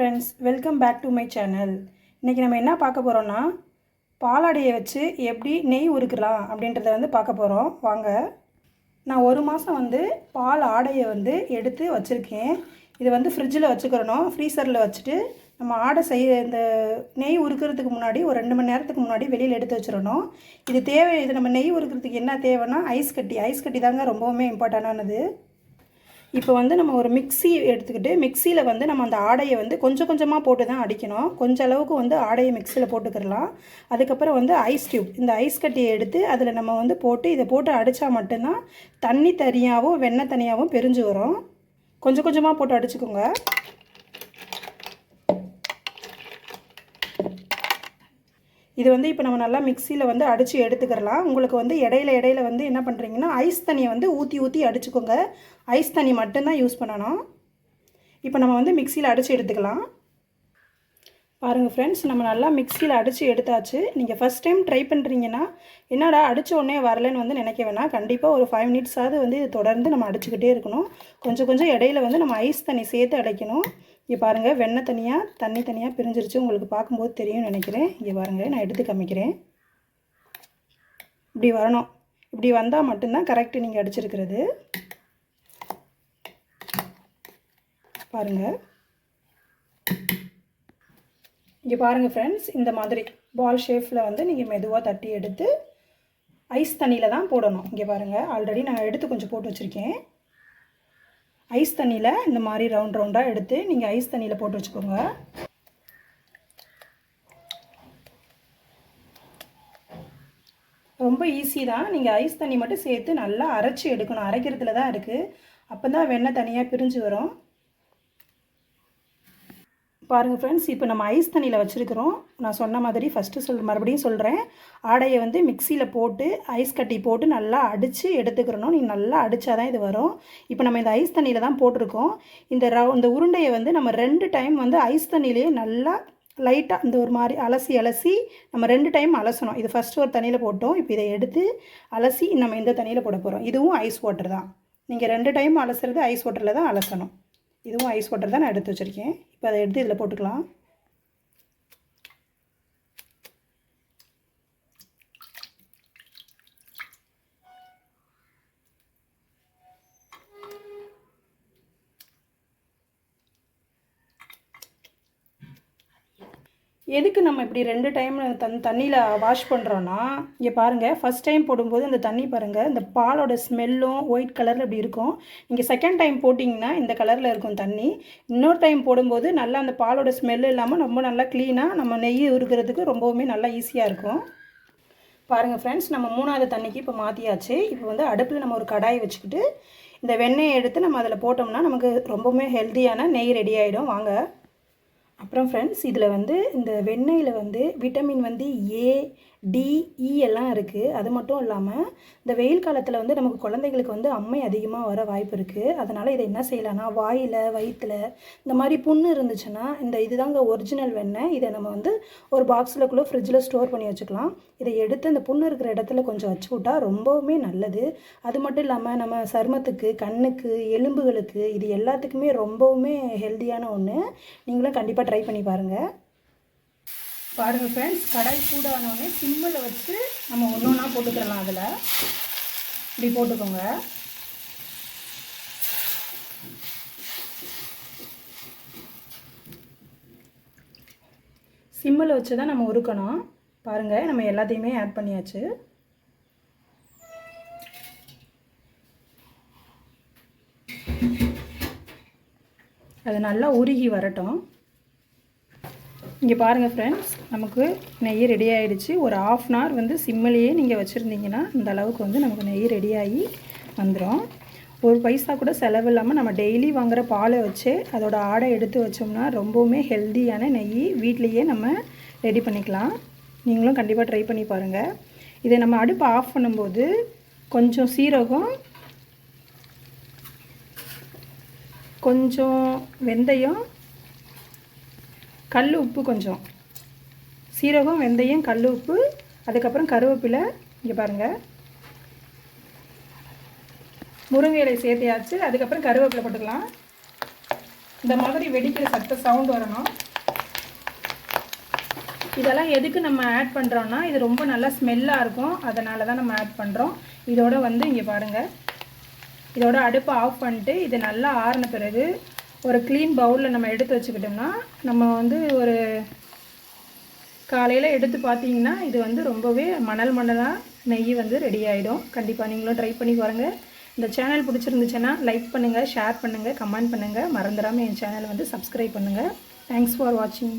Friends welcome back to my channel இன்றைக்கி நம்ம என்ன பார்க்க போகிறோன்னா பாலாடையை வச்சு எப்படி நெய் உருக்கலாம் அப்படின்றத வந்து பார்க்க போகிறோம் வாங்க. நான் ஒரு மாதம் வந்து பால் ஆடையை வந்து எடுத்து வச்சுருக்கேன். இது வந்து ஃப்ரிட்ஜில் வச்சுக்கிறணும். ஃப்ரீசரில் வச்சுட்டு நம்ம ஆடை செய்ய இந்த நெய் உருக்கிறதுக்கு முன்னாடி ஒரு ரெண்டு மணி நேரத்துக்கு முன்னாடி வெளியில் எடுத்து வச்சிடணும். இது தேவை இது நம்ம நெய் உருக்கிறதுக்கு என்ன தேவைன்னா ஐஸ் கட்டி. ஐஸ் கட்டி தாங்க ரொம்பவுமே இம்பார்ட்டண்டானது இப்போ வந்து நம்ம ஒரு மிக்ஸி எடுத்துக்கிட்டு மிக்சியில் வந்து நம்ம அந்த ஆடையை வந்து கொஞ்சம் கொஞ்சமாக போட்டு தான் அடிக்கணும். கொஞ்ச அளவுக்கு வந்து ஆடையை மிக்சியில் போட்டுக்கிடலாம். அதுக்கப்புறம் வந்து ஐஸ் டியூப் இந்த ஐஸ் கட்டியை எடுத்து அதில் நம்ம வந்து போட்டு இதை போட்டு அடித்தா மட்டும்தான் தண்ணி தனியாகவும் வெண்ணெய் தனியாகவும் பிரிஞ்சு வரும். கொஞ்சம் கொஞ்சமாக போட்டு அடிச்சுக்கோங்க. இது வந்து இப்போ நம்ம நல்லா மிக்சியில் வந்து அடித்து எடுத்துக்கிறலாம். உங்களுக்கு வந்து இடையில இடையில வந்து என்ன பண்ணுறீங்கன்னா ஐஸ் தண்ணியை வந்து ஊற்றி ஊற்றி அடிச்சுக்கோங்க. ஐஸ் தண்ணி மட்டும்தான் யூஸ் பண்ணணும். இப்போ நம்ம வந்து மிக்சியில் அடித்து எடுத்துக்கலாம். பாருங்கள் ஃப்ரெண்ட்ஸ் நம்ம நல்லா மிக்சியில் அடித்து எடுத்தாச்சு. நீங்கள் ஃபஸ்ட் டைம் ட்ரை பண்ணுறீங்கன்னா என்னடா அடித்த உடனே வரலன்னு வந்து நினைக்க வேணாம். கண்டிப்பாக ஒரு ஃபைவ் மினிட்ஸாவது வந்து இது தொடர்ந்து நம்ம அடிச்சுக்கிட்டே இருக்கணும். கொஞ்சம் கொஞ்சம் இடையில வந்து நம்ம ஐஸ் தண்ணி சேர்த்து அடைக்கணும். இங்கே பாருங்கள் வெண்ணெய் தனியாக தண்ணி தனியாக பிரிஞ்சிருச்சு. உங்களுக்கு பார்க்கும்போது தெரியும்னு நினைக்கிறேன். இங்கே பாருங்கள் நான் எடுத்து காமிக்கிறேன். இப்படி வரணும். இப்படி வந்தால் மட்டும்தான் கரெக்டு நீங்கள் அடிச்சிருக்கிறது. பாருங்கள் இங்கே பாருங்கள் ஃப்ரெண்ட்ஸ் இந்த மாதிரி பால் ஷேஃபில் வந்து நீங்கள் மெதுவாக தட்டி எடுத்து ஐஸ் தண்ணியில் தான் போடணும். இங்கே பாருங்கள் ஆல்ரெடி நான் எடுத்து கொஞ்சம் போட்டு வச்சுருக்கேன். ஐஸ் தண்ணியில் இந்த மாதிரி ரவுண்ட் ரவுண்டாக எடுத்து நீங்கள் ஐஸ் தண்ணியில் போட்டு வச்சுக்கோங்க. ரொம்ப ஈஸி தான். நீங்கள் ஐஸ் தண்ணி மட்டும் சேர்த்து நல்லா அரைச்சி எடுக்கணும். அரைக்கிறதுல தான் இருக்குது அப்போ தான் வெண்ணெய் தனியாக பிரிஞ்சு வரும். பாருங்கள் ஃப்ரெண்ட்ஸ் இப்போ நம்ம ஐஸ் தண்ணியில் வச்சுருக்கிறோம். நான் சொன்ன மாதிரி ஃபஸ்ட்டு சொல் மறுபடியும் சொல்கிறேன் ஆடையை வந்து மிக்சியில் போட்டு ஐஸ் கட்டி போட்டு நல்லா அடித்து எடுத்துக்கிறணும். நீங்கள் நல்லா அடித்தா தான் இது வரும். இப்போ நம்ம இந்த ஐஸ் தண்ணியில் தான் போட்டிருக்கோம். இந்த ரவு இந்த உருண்டையை வந்து நம்ம ரெண்டு டைம் வந்து ஐஸ் தண்ணியிலேயே நல்லா லைட்டாக இந்த ஒரு மாதிரி அலசி அலசி நம்ம ரெண்டு டைம் அலசணும். இது ஃபஸ்ட்டு ஒரு தண்ணியில் போட்டோம். இப்போ இதை எடுத்து அலசி நம்ம இந்த தண்ணியில் போட போகிறோம் இதுவும் ஐஸ் வாட்டர் தான். நீங்கள் ரெண்டு டைம் அலசுறது ஐஸ் வாட்டரில் தான் அலசணும். இதுவும் ஐஸ் வாட்டர் தான் நான் எடுத்து வச்சுருக்கேன். இப்போ அதை எடுத்து இதில் போட்டுக்கலாம். எதுக்கு நம்ம இப்படி ரெண்டு டைம் தன் தண்ணியில் வாஷ் பண்ணுறோன்னா இங்கே பாருங்கள் ஃபஸ்ட் டைம் போடும்போது இந்த தண்ணி பாருங்கள் இந்த பாலோட ஸ்மெல்லும் ஒயிட் கலரில் இப்படி இருக்கும். நீங்கள் செகண்ட் டைம் போட்டிங்கன்னா இந்த கலரில் இருக்கும் தண்ணி. இன்னொரு டைம் போடும்போது நல்லா அந்த பாலோட ஸ்மெல் இல்லாமல் ரொம்ப நல்லா க்ளீனாக நம்ம நெய் உருக்கிறதுக்கு ரொம்பவுமே நல்லா ஈஸியாக இருக்கும். பாருங்கள் ஃப்ரெண்ட்ஸ் நம்ம மூணாவது தண்ணிக்கு இப்போ மாற்றியாச்சு இப்போ வந்து அடுப்பில் நம்ம ஒரு கடாய் வச்சுக்கிட்டு இந்த வெண்ணெயை எடுத்து நம்ம அதில் போட்டோம்னா நமக்கு ரொம்பவுமே ஹெல்த்தியான நெய் ரெடி ஆகிடும் வாங்க. அப்புறம் ஃப்ரெண்ட்ஸ் இதில் வந்து இந்த வெண்ணெயில் வந்து விட்டமின் வந்து ஏ டி e எல்லாம் இருக்குது அது மட்டும் இல்லாமல் இந்த வெயில் காலத்தில் வந்து நமக்கு குழந்தைங்களுக்கு வந்து அம்மை அதிகமாக வர வாய்ப்பு இருக்குது அதனால் இதை என்ன செய்யலாம்னா வாயில் வயிற்றில் இந்த மாதிரி புண்ணு இருந்துச்சுன்னா இந்த இதுதாங்க ஒரிஜினல் வெண்ணெய். இதை நம்ம வந்து ஒரு பாக்ஸில் ஃப்ரிட்ஜில் ஸ்டோர் பண்ணி வச்சுக்கலாம். இதை எடுத்து அந்த புண்ணு இருக்கிற இடத்துல கொஞ்சம் வச்சு விட்டா ரொம்பவுமே நல்லது. அது மட்டும் இல்லாமல் நம்ம சருமத்துக்கு கண்ணுக்கு எலும்புகளுக்கு இது எல்லாத்துக்குமே ரொம்பவுமே ஹெல்த்தியான ஒன்று நீங்களும் கண்டிப்பாக ட்ரை பண்ணி பாருங்கள் பாருங்கள் ஃப்ரெண்ட்ஸ் கடாய் சூடானோடனே சிம்மில் வச்சு நம்ம ஒன்று ஒன்றா போட்டுக்கிறலாம் அதில். இப்படி போட்டுக்கோங்க. சிம்மில் வச்சு தான் நம்ம உருக்கணும். பாருங்கள் நம்ம எல்லாத்தையுமே ஆட் பண்ணியாச்சு. அது நல்லா உருகி வரட்டும். இங்கே பாருங்கள் ஃப்ரெண்ட்ஸ் நமக்கு நெய் ரெடி ஆகிடுச்சு ஒரு ஆஃப் அன் ஹவர் வந்து சிம்மிலேயே நீங்கள் வச்சுருந்தீங்கன்னா இந்த அளவுக்கு வந்து நமக்கு நெய் ரெடியாகி வந்துடும் ஒரு பைசா கூட செலவு இல்லாமல் நம்ம டெய்லி வாங்குகிற பாலை வச்சு அதோட ஆடை எடுத்து வச்சோம்னா ரொம்பவுமே ஹெல்த்தியான நெய் வீட்லேயே நம்ம ரெடி பண்ணிக்கலாம். நீங்களும் கண்டிப்பாக ட்ரை பண்ணி பாருங்கள் இதை நம்ம அடுப்பை ஆஃப் பண்ணும்போது கொஞ்சம் சீரகம் கொஞ்சம் வெந்தயம் கல் உப்பு கொஞ்சம். சீரகம் வெந்தயம் கல் உப்பு அதுக்கப்புறம் கருவேப்பிலை இங்கே பாருங்கள் முருங்கை இலை சேர்த்தியாச்சு அதுக்கப்புறம் கருவேப்பிலை போட்டுக்கலாம். இந்த மாதிரி வெடிக்கிற சத்த சவுண்ட் வரணும். இதெல்லாம் எதுக்கு நம்ம ஆட் பண்ணுறோன்னா இது ரொம்ப நல்லா ஸ்மெல்லாக இருக்கும். அதனால தான் நம்ம ஆட் பண்ணுறோம் இதோட வந்து இங்கே பாருங்கள் இதோட அடுப்பை ஆஃப் பண்ணிட்டு இது நல்லா ஆறின பிறகு ஒரு க்ளீன் பவுலில் நம்ம எடுத்து வச்சுக்கிட்டோம்னா நம்ம வந்து ஒரு காலையில் எடுத்து பார்த்தீங்கன்னா இது வந்து ரொம்பவே மணல் மணலாக நெய் வந்து ரெடி ஆகிடும் கண்டிப்பாக நீங்களும் ட்ரை பண்ணி பாருங்கள் இந்த சேனல் பிடிச்சிருந்துச்சுன்னா லைக் பண்ணுங்கள் ஷேர் பண்ணுங்கள் கமெண்ட் பண்ணுங்கள் மறந்துடாமல் என் சேனலை வந்து சப்ஸ்கிரைப் பண்ணுங்கள் தேங்க்ஸ் ஃபார் வாட்சிங்